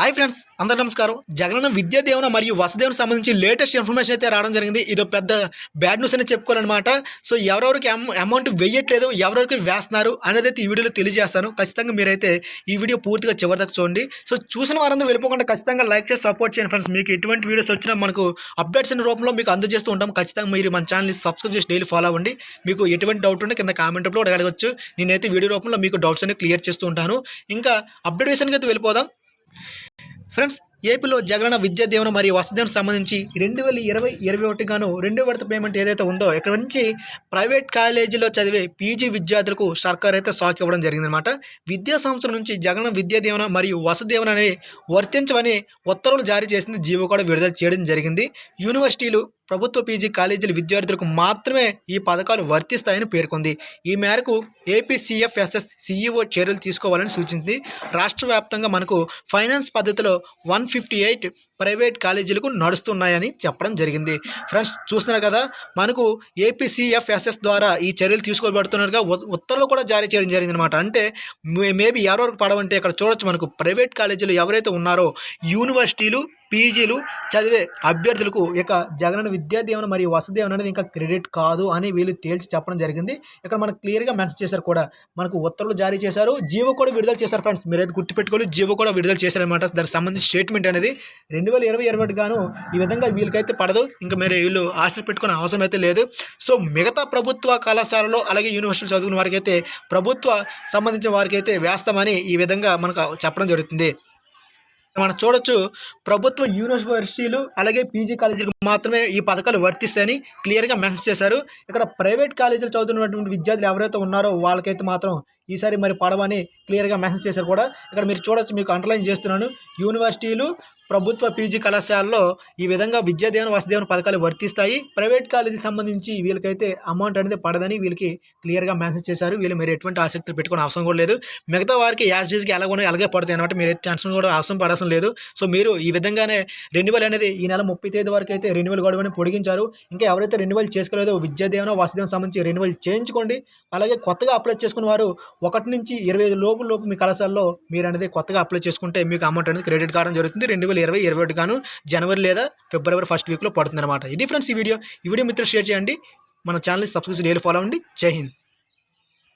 Hi friends అందరు నమస్కారం. జగనన్న విద్యాదేవన మరియు వసదేవన సంబంధించి లేటెస్ట్ ఇన్ఫర్మేషన్ అయితే రావడం జరిగింది. ఇది ఒక పెద్ద బ్యాడ్ న్యూస్ అనేది చెప్పుకోవాలన్నమాట. సో ఎవరెవరికి అమౌంట్ వేయట్లేదు ఎవరెవరికి వేస్తున్నారు అనేది అయితే ఈ వీడియోలో తెలియజేస్తాను. ఖచ్చితంగా మీరైతే ఈ వీడియో పూర్తిగా చివరిదాకా చూడండి. సో చూసిన వారందరూ వెళ్ళిపోకుండా ఖచ్చితంగా లైక్ చేసి సపోర్ట్ చేయండి ఫ్రెండ్స్. మీకు ఎటువంటి వీడియోస్ వచ్చినా మనకు అప్డేట్స్ అనే రూపంలో మీకు అందజేస్తూ ఉంటాం. ఖచ్చితంగా మీరు మన ఛానల్ని సబ్స్క్రైబ్ చేసి డైలీ ఫాలో అవ్వండి. మీకు ఎటువంటి డౌట్ ఉంటే కింద కామెంట్ రూపంలో అడగవచ్చు నేనైతే వీడియో రూపంలో మీకు డౌట్స్ అనేవి క్లియర్ చేస్తూ ఉంటాను. ఇంకా అప్డేట్ విషయానికి అయితే వెళ్ళిపోదాం. ఫ్రెండ్స్ ఏపీలో జగనన్న విద్యా దీవెన మరియు వసతికి సంబంధించి రెండు వేల ఇరవై ఇరవై ఒకటి గాను రెండో విడత పేమెంట్ ఏదైతే ఉందో ఇక్కడ నుంచి ప్రైవేట్ కాలేజీలో చదివే పీజీ విద్యార్థులకు సర్కార్ అయితే షాక్ ఇవ్వడం జరిగిందనమాట విద్యా సంస్థల నుంచి జగనన్న విద్యా దీవెన మరియు వసతి దీవెన వర్తించవని ఉత్తర్వులు జారీ చేసింది జీవో కూడా విడుదల చేయడం జరిగింది. యూనివర్సిటీలు ప్రభుత్వ పీజీ కాలేజీల విద్యార్థులకు మాత్రమే ఈ పథకాలు వర్తిస్తాయని పేర్కొంది. ఈ మేరకు ఏపీసీఎఫ్ఎస్ఎస్ సీఈఓ చర్యలు తీసుకోవాలని సూచించింది. రాష్ట్ర వ్యాప్తంగా మనకు ఫైనాన్స్ పద్ధతిలో వన్ ఫిఫ్టీ ఎయిట్ ప్రైవేట్ కాలేజీలకు నడుస్తున్నాయని చెప్పడం జరిగింది. ఫ్రెండ్స్ చూస్తున్నారు కదా మనకు ఏపీసీఎఫ్ఎస్ఎస్ ద్వారా ఈ చర్యలు తీసుకోబడుతున్నారుగా. ఉత్తర్వులు కూడా జారీ చేయడం జరిగింది అనమాట అంటే మే- మేబీ ఎవరెవరికి పడవంటే ఇక్కడ చూడొచ్చు మనకు ప్రైవేట్ కాలేజీలు ఎవరైతే ఉన్నారో యూనివర్సిటీలు పీజీలు చదివే అభ్యర్థులకు ఇక జగనన్న విద్యా దీవెన మరియు వసతి దీవెన అనేది ఇంకా క్రెడిట్ కాదు అని వీళ్ళు తేల్చి చెప్పడం జరిగింది. ఇక్కడ మనకు క్లియర్గా మెన్షన్ చేశారు కూడా. మనకు ఉత్తర్వులు జారీ చేశారు. జీవో కూడా విడుదల చేశారు ఫ్రెండ్స్. మీరైతే గుర్తుపెట్టుకోవాలి. జీవో కూడా విడుదల చేశారనమాట దానికి సంబంధించి స్టేట్మెంట్ అనేది రెండు వేల ఇరవై ఇరవై గాను ఈ విధంగా వీళ్ళకైతే పడదు. ఇంకా మీరు వీళ్ళు ఆశలు పెట్టుకునే అవసరం అయితే లేదు. సో మిగతా ప్రభుత్వ కళాశాలలో అలాగే యూనివర్సిటీలు చదువుకున్న వారికైతే ప్రభుత్వ సంబంధించిన వారికైతే వేస్తామని ఈ విధంగా మనకు చెప్పడం జరుగుతుంది. మనం చూడొచ్చు ప్రభుత్వ యూనివర్సిటీలు అలాగే పీజీ కాలేజీలకు మాత్రమే ఈ పథకాలు వర్తిస్తాయని క్లియర్గా మెన్షన్ చేశారు. ఇక్కడ ప్రైవేట్ కాలేజీలు చదువుతున్నటువంటి విద్యార్థులు ఎవరైతే ఉన్నారో వాళ్ళకైతే మాత్రం ఈసారి మరి పడవని క్లియర్గా మెన్షన్ చేశారు కూడా. ఇక్కడ మీరు చూడొచ్చు మీకు అండర్లైన్ చేస్తున్నాను. యూనివర్సిటీలు ప్రభుత్వ పీజీ కళాశాలలో ఈ విధంగా విద్యా దీవెన వసదేవన పథకాలు వర్తిస్తాయి. ప్రైవేట్ కాలేజీకి సంబంధించి వీళ్ళకైతే అమౌంట్ అనేది పడదని వీళ్ళకి క్లియర్గా మెన్షన్ చేశారు. వీళ్ళు మీరు ఎటువంటి ఆసక్తి పెట్టుకునే అవసరం కూడా లేదు. మిగతా వారికి యాజ్ డీస్కి ఎలా అలాగే పడతాయి అనమాట మీరు టెన్షన్ కూడా అవసరం పడాల్సిన లేదు. సో మీరు ఈ విధంగానే రెన్యువల్ అనేది ఈ నెల ముప్పై తేదీ వరకు అయితే రెన్యువల్ గడువుని పొడిగించారు. ఇంకా ఎవరైతే రెన్యువల్ చేసుకోలేదో విద్యా దీవెన వసదేవన సంబంధించి రెన్యువల్ చేయించుకోండి. అలాగే కొత్తగా అప్లై చేసుకున్న వారు ఒకటి నుంచి ఇరవై ఐదు లోపు లోపు మీ కళాశాలలో మీరు అనేది కొత్తగా అప్లై చేసుకుంటే మీకు అమౌంట్ అనేది క్రెడిట్ కావడం జరుగుతుంది. రెండు వేల ఇరవై ఇరవై ఒకటి గాను జనవరి లేదా ఫిబ్రవరి ఫస్ట్ వీక్లో పడుతుంది అనమాట ఇది ఫ్రెండ్స్ ఈ వీడియో ఈ వీడియో మిత్రులు షేర్ చేయండి. మన ఛానల్ని సబ్స్క్రైబ్ డైలీ ఫాలో అవ్వండి. జై హింద్.